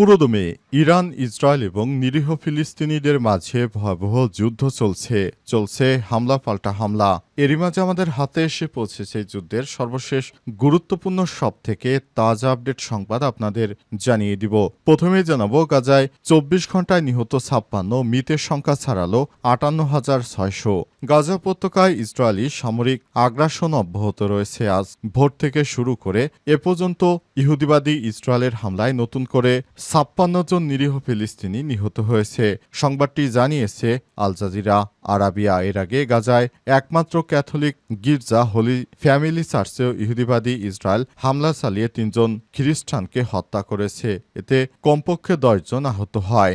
পুরোদমে Iran, Israel এবং নিরীহ ফিলিস্তিনিদের মাঝে ভয়াবহ যুদ্ধ চলছে। চলছে হামলা পাল্টা হামলা। এরই মাঝে আমাদের হাতে এসে পৌঁছেছে যুদ্ধের সর্বশেষ গুরুত্বপূর্ণ সব থেকে তাজা আপডেট সংবাদ আপনাদের জানিয়ে দিব। প্রথমে জানাব, গাজায় চব্বিশ ঘন্টায় নিহত ছাপ্পান্ন, মৃতের সংখ্যা ছাড়ালো আটান্ন হাজার ছয়শো। গাজা উপত্যকায় ইসরায়েলি সামরিক আগ্রাসন অব্যাহত রয়েছে। আজ ভোর থেকে শুরু করে এ পর্যন্ত ইহুদিবাদী ইসরায়েলের হামলায় নতুন করে ছাপ্পান্ন জন নিরীহ ফিলিস্তিনি নিহত হয়েছে। সংবাদটি জানিয়েছে আল জাজিরা। আরাবিয়া এর আগে গাজায় একমাত্র ক্যাথলিক গির্জা হোলি ফ্যামিলি চার্চেও ইহুদিবাদী ইসরায়েল হামলা চালিয়ে তিনজন খ্রিস্টানকে হত্যা করেছে। এতে কমপক্ষে দশজন আহত হয়।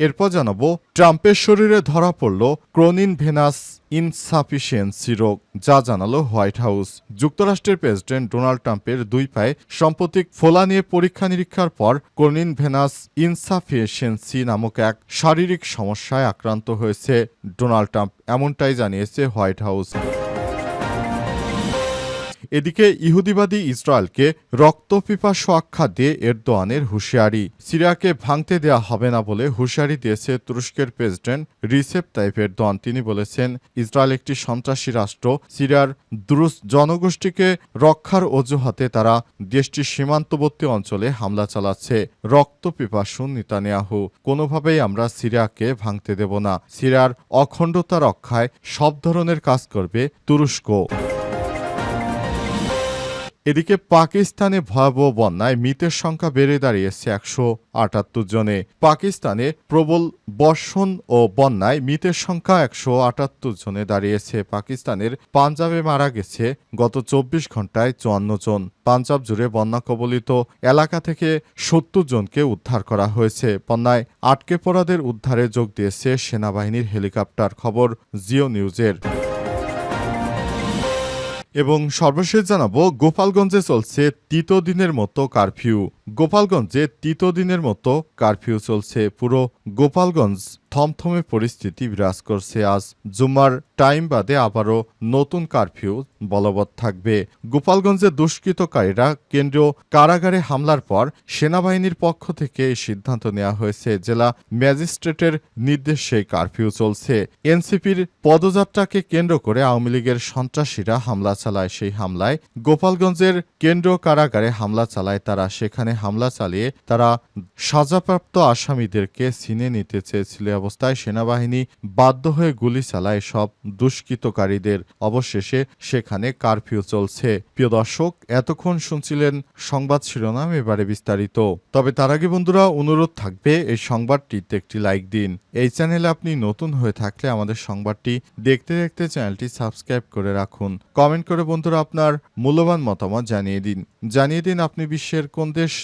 এরপর জানাব, ট্রাম্পের শরীরে ধরা পড়ল ক্রোনিন ভেনাস ইনসাফিসিয়েন্সি রোগ, যা জানালো হোয়াইট হাউস। যুক্তরাষ্ট্রের প্রেসিডেন্ট ডোনাল্ড ট্রাম্পের দুই পায়ে সাম্প্রতিক ফোলা নিয়ে পরীক্ষা নিরীক্ষার পর ক্রোনিন ভেনাস ইনসাফিসিয়েন্সি নামক এক শারীরিক সমস্যায় আক্রান্ত হয়েছে ডোনাল্ড ট্রাম্প, এমনটাই জানিয়েছে হোয়াইট হাউস। এদিকে ইহুদিবাদী ইসরায়েলকে রক্তপিপাসু আখ্যা দিয়ে এরদোয়ানের হুঁশিয়ারি। সিরিয়াকে ভাঙতে দেয়া হবে না বলে হুঁশিয়ারি দিয়েছে তুরস্কের প্রেসিডেন্ট রিসেপ তাইপ এরদোয়ান। তিনি বলেছেন, ইসরায়েল একটি সন্ত্রাসী রাষ্ট্র, সিরিয়ার দ্রুস জনগোষ্ঠীকে রক্ষার অজুহাতে তারা দেশটির সীমান্তবর্তী অঞ্চলে হামলা চালাচ্ছে। রক্তপিপাসু নেতানিয়াহু, কোনোভাবেই আমরা সিরিয়াকে ভাঙতে দেব না। সিরিয়ার অখণ্ডতা রক্ষায় সব ধরনের কাজ করবে তুরস্ক। এদিকে পাকিস্তানে ভয়াবহ বন্যায় মৃতের সংখ্যা বেড়ে দাঁড়িয়েছে একশো আটাত্তর জনে। পাকিস্তানে প্রবল বর্ষণ ও বন্যায় মৃতের সংখ্যা একশো আটাত্তর জনে দাঁড়িয়েছে। পাকিস্তানের পাঞ্জাবে মারা গেছে গত চব্বিশ ঘন্টায় চুয়ান্ন জন। পাঞ্জাব জুড়ে বন্যা কবলিত এলাকা থেকে সত্তর জনকে উদ্ধার করা হয়েছে। বন্যায় আটকে পড়াদের উদ্ধারে যোগ দিয়েছে সেনাবাহিনীর হেলিকপ্টার। খবর জিও নিউজের। এবং সর্বশেষ জানাব গোপালগঞ্জে চলছে তৃতীয় দিনের মতো কারফিউ। গোপালগঞ্জে তৃতীয় দিনের মতো কারফিউ চলছে। পুরো গোপালগঞ্জ থমথমে পরিস্থিতি বিরাজ করছে। আজ জুমার টাইম বাদে আবারও নতুন কারফিউ বলবৎ থাকবে। গোপালগঞ্জে দুষ্কৃতকারীরা কেন্দ্রীয় কারাগারে হামলার পর সেনাবাহিনীর পক্ষ থেকে এই সিদ্ধান্ত নেওয়া হয়েছে। জেলা ম্যাজিস্ট্রেটের নির্দেশে কারফিউ চলছে। এনসিপির পদযাত্রাকে কেন্দ্র করে আওয়ামী লীগের সন্ত্রাসীরা হামলা চালায়। সেই হামলায় গোপালগঞ্জের কেন্দ্রীয় কারাগারে হামলা চালায় তারা। সেখানে হামলা চালিয়ে তারা সাজাপ্রাপ্ত আসামিদেরকে চিনে নিতে চেয়েছিল অবস্থায় সেনাবাহিনী বাধ্য হয়ে গুলি চালায় সব দুষ্কৃতকারীদের। অবশেষে সেখানে কারফিউ চলছে। প্রিয় দর্শক, এতক্ষণ শুনছিলেন সংবাদ শিরোনাম, এবারে বিস্তারিত। তবে তার আগে বন্ধুরা, অনুরোধ থাকবে এই সংবাদটিতে একটি লাইক দিন। এই চ্যানেলে আপনি নতুন হয়ে থাকলে আমাদের সংবাদটি দেখতে দেখতে চ্যানেলটি সাবস্ক্রাইব করে রাখুন। কমেন্ট করে বন্ধুরা আপনার মূল্যবান মতামত জানিয়ে দিন। জানিয়ে দিন আপনি বিশ্বের কোন দেশ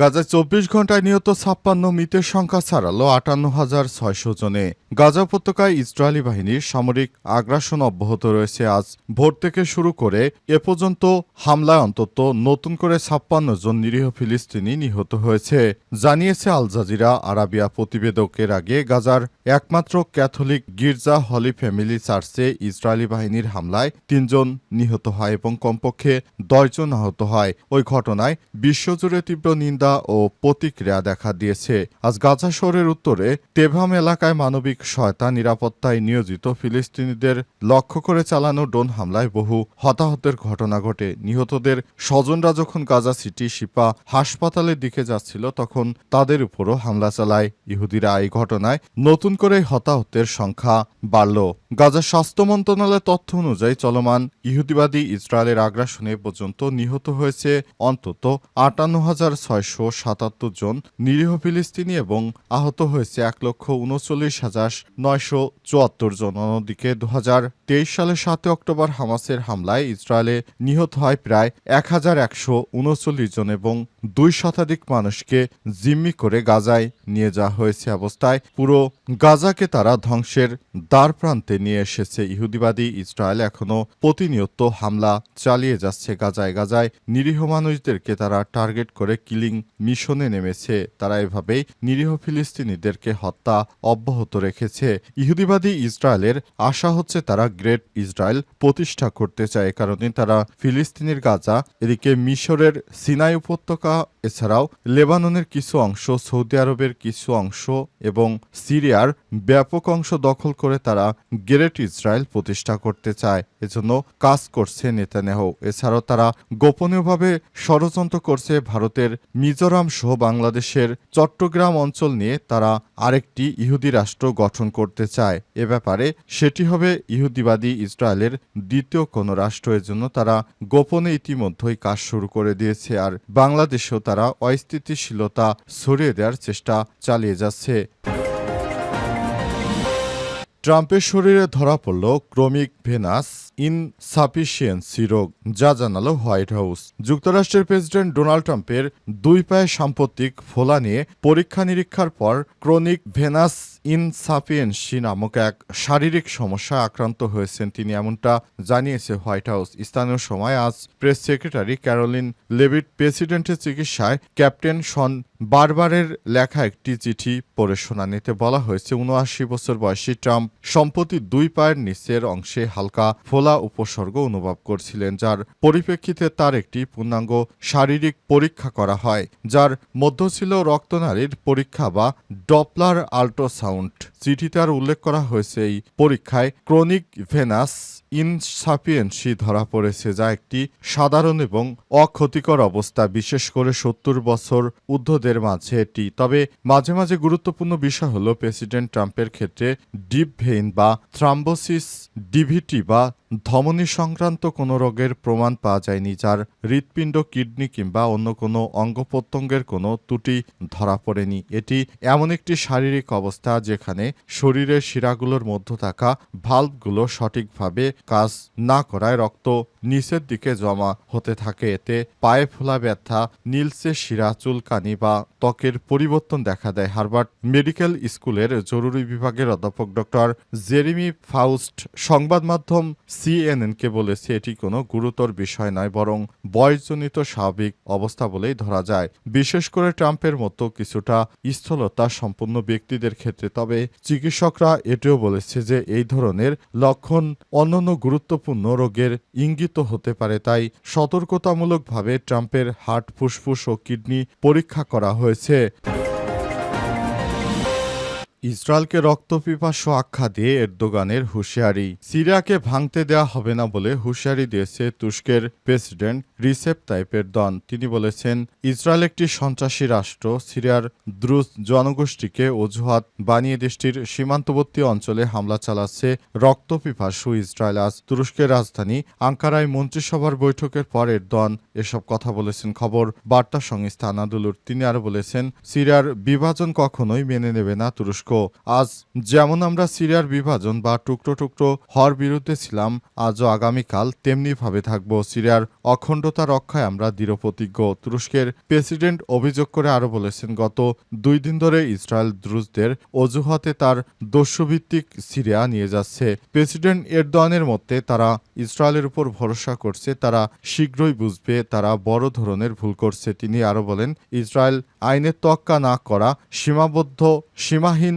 গাজায় চব্বিশ ঘন্টায় নিহত ছাপ্পান্ন মৃতের সংখ্যা ছাড়ালো আটান্ন হাজার ছয়শো জনে। গাজা উপত্যকায় ইসরায়েলি বাহিনীর সামরিক আগ্রাসন অব্যাহত রয়েছে। আজ ভোর থেকে শুরু করে এ পর্যন্ত হামলায় অন্তত নতুন করে ছাপ্পান্ন জন নিরীহ ফিলিস্তিনি নিহত হয়েছে, জানিয়েছে আল জাজিরা আরাবিয়া প্রতিবেদকের আগে। গাজার একমাত্র ক্যাথলিক গির্জা হলি ফ্যামিলি চার্চে ইসরায়েলি বাহিনীর হামলায় তিনজন নিহত হয় এবং কমপক্ষে দশজন আহত হয়। ওই ঘটনায় বিশ্বজুড়ে তীব্র নিন্দা ও প্রতিক্রিয়া দেখা দিয়েছে। আজ গাজা শহরের উত্তরে তেভাম এলাকায় মানবিক সহায়তা, নিরাপত্তায় নিয়োজিত ফিলিস্তিনিদের লক্ষ্য করে চালানো ড্রোন হামলায় বহু হতাহতের ঘটনা ঘটে। নিহতদের স্বজনরা যখন গাজা সিটি শিপা হাসপাতালের দিকে যাচ্ছিল, তখন তাদের উপরও হামলা চালায়। ইহুদিরা এই ঘটনায় নতুন করে হতাহতের সংখ্যা বাড়ল। গাজা স্বাস্থ্য মন্ত্রণালয়ের তথ্য অনুযায়ী চলমান ইহুদিবাদী ইসরায়েলের আগ্রাসনে পর্যন্ত নিহত হয়েছে অন্তত আটান্ন হাজার ছয়শো সাতাত্তর জন, নিরীহ ফিলিস্তিনি এবং আহত হয়েছে এক লক্ষ উনচল্লিশ হাজার নয়শো চুয়াত্তর জন। অন্যদিকে দু হাজার তেইশ সালের সাতই অক্টোবর হামাসের হামলায় ইসরায়েলে নিহত হয় প্রায় এক হাজার একশো উনচল্লিশ জন এবং দুই শতাধিক মানুষকে জিম্মি করে গাজায় নিয়ে যাওয়া হয়েছে অবস্থায়। পুরো গাজাকে তারা ধ্বংসের দ্বার প্রান্তে নিয়ে এসেছে ইহুদিবাদী ইসরায়েল। এখনও প্রতিনিয়ত হামলা চালিয়ে যাচ্ছে গাজায়। গাজায় নিরীহ মানুষদেরকে তারা টার্গেট করে কিলিং মিশনে নেমেছে। তারা এভাবেই নিরীহ ফিলিস্তিনিদেরকে হত্যা অব্যাহত রেখেছে। ইহুদিবাদী ইসরায়েলের আশা হচ্ছে তারা গ্রেট ইসরায়েল প্রতিষ্ঠা করতে চায়। কারণে তারা ফিলিস্তিনের গাজা, এদিকে মিশরের সিনাই উপত্যকা, এছাড়াও লেবাননের কিছু অংশ, সৌদি আরবের কিছু অংশ এবং সিরিয়ার ব্যাপক অংশ দখল করে তারা গ্রেট ইসরায়েল প্রতিষ্ঠা করতে চায়, এজন্য কাজ করছে নেতানেহ। এছাড়াও তারা গোপনীয়ভাবে ষড়যন্ত্র করছে ভারতের মিজোরাম সহ বাংলাদেশের চট্টগ্রাম অঞ্চল নিয়ে তারা আরেকটি ইহুদি রাষ্ট্র গঠন করতে চায়। এ ব্যাপারে সেটি হবে ইহুদিবাদী ইসরায়েলের দ্বিতীয় কোনো রাষ্ট্র। জন্য তারা গোপনে ইতিমধ্যেই কাজ শুরু করে দিয়েছে আর বাংলাদেশেও তারা অস্থিতিশীলতা ছড়িয়ে দেওয়ার চেষ্টা চালিয়ে যাচ্ছে। ট্রাম্পের শরীরে ধরা পড়ল ক্রমিক ভেনাস ইনসাফিসিয়েন্সি রোগ, যা জানালো হোয়াইট হাউস। যুক্তরাষ্ট্রের প্রেসিডেন্ট ডোনাল্ড ট্রাম্পের দুই পায়ে সাম্প্রতিক ফোলা নিয়ে পরীক্ষা নিরীক্ষার পর ক্রনিক ভেনাস ইনসাফিয়েন্সি নামক এক শারীরিক সমস্যা আক্রান্ত হয়েছেন তিনি এমনটা জানিয়েছে হোয়াইট হাউস। স্থানীয় সময় আজ প্রেস সেক্রেটারি ক্যারোলিন লেভিট প্রেসিডেন্টের চিকিৎসায় ক্যাপ্টেন শন বারবারের লেখা একটি চিঠি পড়ে শোনানিতে বলা হয়েছে, উনআশি বছর বয়সী ট্রাম্প সম্প্রতি দুই পায়ের নিচের অংশে হালকা ফোলা উপসর্গ অনুভব করছিলেন, যার পরিপ্রেক্ষিতে তার একটি পূর্ণাঙ্গ শারীরিক পরীক্ষা করা হয়, যার মধ্য ছিল রক্তনারীর পরীক্ষা বা ডপলার আল্ট্রাসাউন্ড। চিঠিতে আর উল্লেখ করা হয়েছে, এই পরীক্ষায় ক্রনিক ভেনাস ইনসাফিয়েন্সি ধরা পড়েছে, যা একটি সাধারণ এবং অক্ষতিকর অবস্থা, বিশেষ করে সত্তর বছর ঊর্ধ্বদের মাঝে এটি। তবে মাঝে মাঝে গুরুত্বপূর্ণ বিষয় হল, প্রেসিডেন্ট ট্রাম্পের ক্ষেত্রে ডিপ ভেইন বা থ্রাম্বোসিস ডিভিটি বা ধমনী সংক্রান্ত কোনো রোগের প্রমাণ পাওয়া যায়নি, যার হৃৎপিণ্ড, কিডনি কিংবা অন্য কোনো অঙ্গ প্রত্যঙ্গের কোনো ত্রুটি ধরা পড়েনি। এটি এমন একটি শারীরিক অবস্থা যেখানে শরীরের শিরাগুলোর মধ্য থাকা ভাল্বগুলো সঠিকভাবে কাজ না করায় রক্ত নিচের দিকে জমা হতে থাকে। এতে পায়ে ফোলা ব্যথা নীলসে শিরা, চুলকানি বা ত্বকের পরিবর্তন দেখা দেয়। হার্ভার্ড মেডিকেল স্কুলের জরুরি বিভাগের অধ্যাপক ডক্টর জেরিমি ফাউস্ট সংবাদ মাধ্যম সিএনএনকে বলেছে এটি কোনো গুরুতর বিষয় নয়, বরং বয়সজনিত স্বাভাবিক অবস্থা বলেই ধরা যায়। বিশেষ করে ট্রাম্পের মতো কিছুটা স্থলতা সম্পন্ন ব্যক্তিদের ক্ষেত্রে, তবে চিকিৎসকরা এটিও বলেছে যে এই ধরনের লক্ষণ অন্যান্য গুরুত্বপূর্ণ রোগের ইঙ্গিত হতে পারে, তাই সতর্কতামূলকভাবে ট্রাম্পের হার্ট, ফুসফুস ও কিডনি পরীক্ষা করা হয়েছে। ইসরায়েলকে রক্তপিপাসু আখ্যা দিয়ে এরদোগানের হুঁশিয়ারি। সিরিয়াকে ভাঙতে দেওয়া হবে না বলে হুঁশিয়ারি দিয়েছে তুর্স্কের প্রেসিডেন্ট রিসেপ তাইপের দন তিনি বলেছেন, ইসরায়েল একটি সন্ত্রাসী রাষ্ট্র, সিরিয়ার দ্রুজ জনগোষ্ঠীকে অজুহাত বানিয়ে দেশটির সীমান্তবর্তী অঞ্চলে হামলা চালাচ্ছে রক্তপিপাসু ইসরায়েল। আজ তুরস্কের রাজধানী আঙ্কারায় মন্ত্রিসভার বৈঠকের পর এরদন এসব কথা বলেছেন। খবর বার্তা সংস্থা আনাদুলুর। তিনি আরও বলেছেন, সিরিয়ার বিভাজন কখনোই মেনে নেবে না তুরস্ক। আজ যেমন আমরা সিরিয়ার বিভাজন বা টুকরো টুকরো হওয়ার বিরুদ্ধে ছিলাম, আজও আগামীকাল তেমনিভাবে থাকব সিরিয়ার অখণ্ডতা রক্ষায় আমরা দৃঢ়প্রতিজ্ঞ। তুরস্কের প্রেসিডেন্ট অভিযোগ করে আরও বলেছেন, গত দুই দিন ধরে ইসরায়েল দ্রুজদের অজুহাতে তার দস্যুভিত্তিক সিরিয়া নিয়ে যাচ্ছে। প্রেসিডেন্ট এরদোয়ানের মতে, তারা ইসরায়েলের উপর ভরসা করছে, তারা শীঘ্রই বুঝবে তারা বড় ধরনের ভুল করছে। তিনি আরও বলেন, ইসরায়েল আইনের তোয়াক্কা না করা সীমাবদ্ধ, সীমাহীন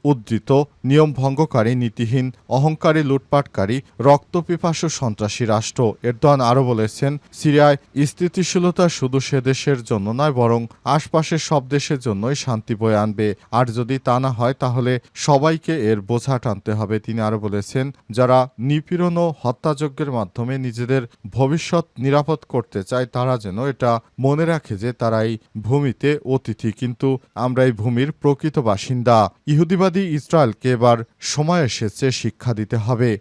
উদ্ধৃত নিয়ম ভঙ্গকারী নীতিহীন, অহংকারী, লুটপাটকারী, রক্তপিপাসু সন্ত্রাসী রাষ্ট্র, এরদোয়ান আরও বলেছেন, সিরিয়ায় স্থিতিশীলতা শুধু সে দেশের জন্য নয়, বরং আশপাশের সব দেশের জন্যই শান্তি বয়ে আনবে। আর যদি তা না হয়, তাহলে সবাইকে এর বোঝা টানতে হবে, তিনি আরও বলেছেন। যারা নিপীড়ন ও হত্যাযজ্ঞের মাধ্যমে নিজেদের ভবিষ্যৎ নিরাপদ করতে চায়, তারা যেন এটা মনে রাখে যে তারা এই ভূমিতে অতিথি। কিন্তু আমরা এই ভূমির প্রকৃত বাসিন্দা। ইহুদিবাদী ইসরায়েলকে এবার সময় এসেছে শিক্ষা দিতে হবে।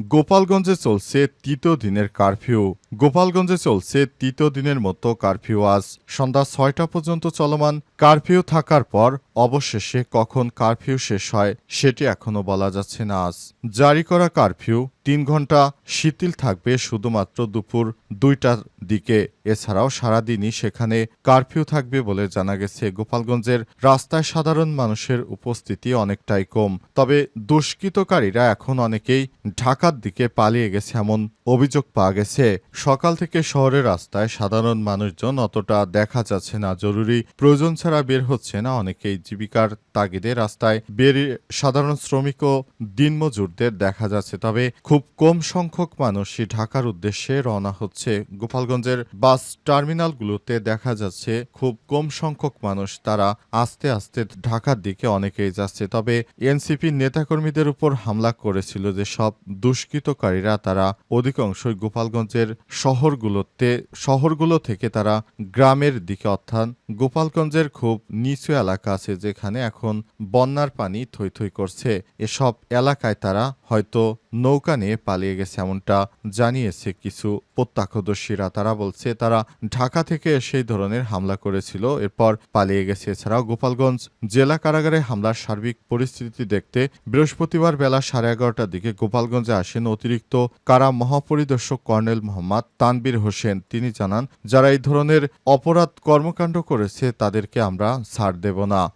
গোপালগঞ্জে চলছে তৃতীয় দিনের কারফিউ। গোপালগঞ্জে চলছে তৃতীয় দিনের মতো কারফিউ। আজ সন্ধ্যা ছয়টা পর্যন্ত চলমান কারফিউ থাকার পর অবশেষে কখন কারফিউ শেষ হয় সেটি এখনও বলা যাচ্ছে না আজ। জারি করা কারফিউ তিন ঘণ্টা শিথিল থাকবে শুধুমাত্র দুপুর দুইটার দিকে। এছাড়াও সারাদিনই সেখানে কারফিউ থাকবে বলে জানা গেছে। গোপালগঞ্জের রাস্তায় সাধারণ মানুষের উপস্থিতি অনেকটাই কম। তবে দুষ্কৃতকারীরা এখন অনেকেই ঢাকার দিকে পালিয়ে গেছে এমন অভিযোগ পাওয়া গেছে। সকাল থেকে শহরের রাস্তায় সাধারণ মানুষজন অতটা দেখা যাচ্ছে না, জরুরি প্রয়োজন ছাড়া বের হচ্ছে না। অনেকেই জীবিকার তাগিদে রাস্তায় বেরিয়ে সাধারণ শ্রমিক ও দিনমজুরদের দেখা যাচ্ছে। তবে খুব কম সংখ্যক মানুষই ঢাকার উদ্দেশ্যে রওনা হচ্ছে। গোপালগঞ্জের বাস টার্মিনালগুলোতে দেখা যাচ্ছে খুব কম সংখ্যক মানুষ তারা আস্তে আস্তে ঢাকার দিকে অনেকেই যাচ্ছে। তবে এনসিপির নেতাকর্মীদের উপর হামলা করেছিল যে সব দুষ্কৃতকারীরা, তারা অধিকাংশই গোপালগঞ্জের শহরগুলোতে, শহরগুলো থেকে তারা গ্রামের দিকে অর্থাৎ গোপালগঞ্জের খুব নিচু এলাকা আছে যেখানে এখন বন্যার পানি থই থই করছে। এসব এলাকায় তারা হয়তো নৌকা নিয়ে পালিয়ে গেছে এমনটা জানিয়েছে কিছু প্রত্যক্ষদর্শীরা। তারা বলছে, তারা ঢাকা থেকে সেই ধরনের হামলা করেছিল। এরপর পালিয়ে গেছে। এছাড়াও গোপালগঞ্জ জেলা কারাগারে হামলার সার্বিক পরিস্থিতি দেখতে বৃহস্পতিবার বেলা সাড়ে এগারোটার দিকে গোপালগঞ্জে আসেন অতিরিক্ত কারা মহাপরিদর্শক কর্নেল মোহাম্মদ তানবীর হোসেন। তিনি জানান, যারা এই ধরনের অপরাধ কর্মকাণ্ড করেছে, তাদেরকে আমরা ছাড় দেব না।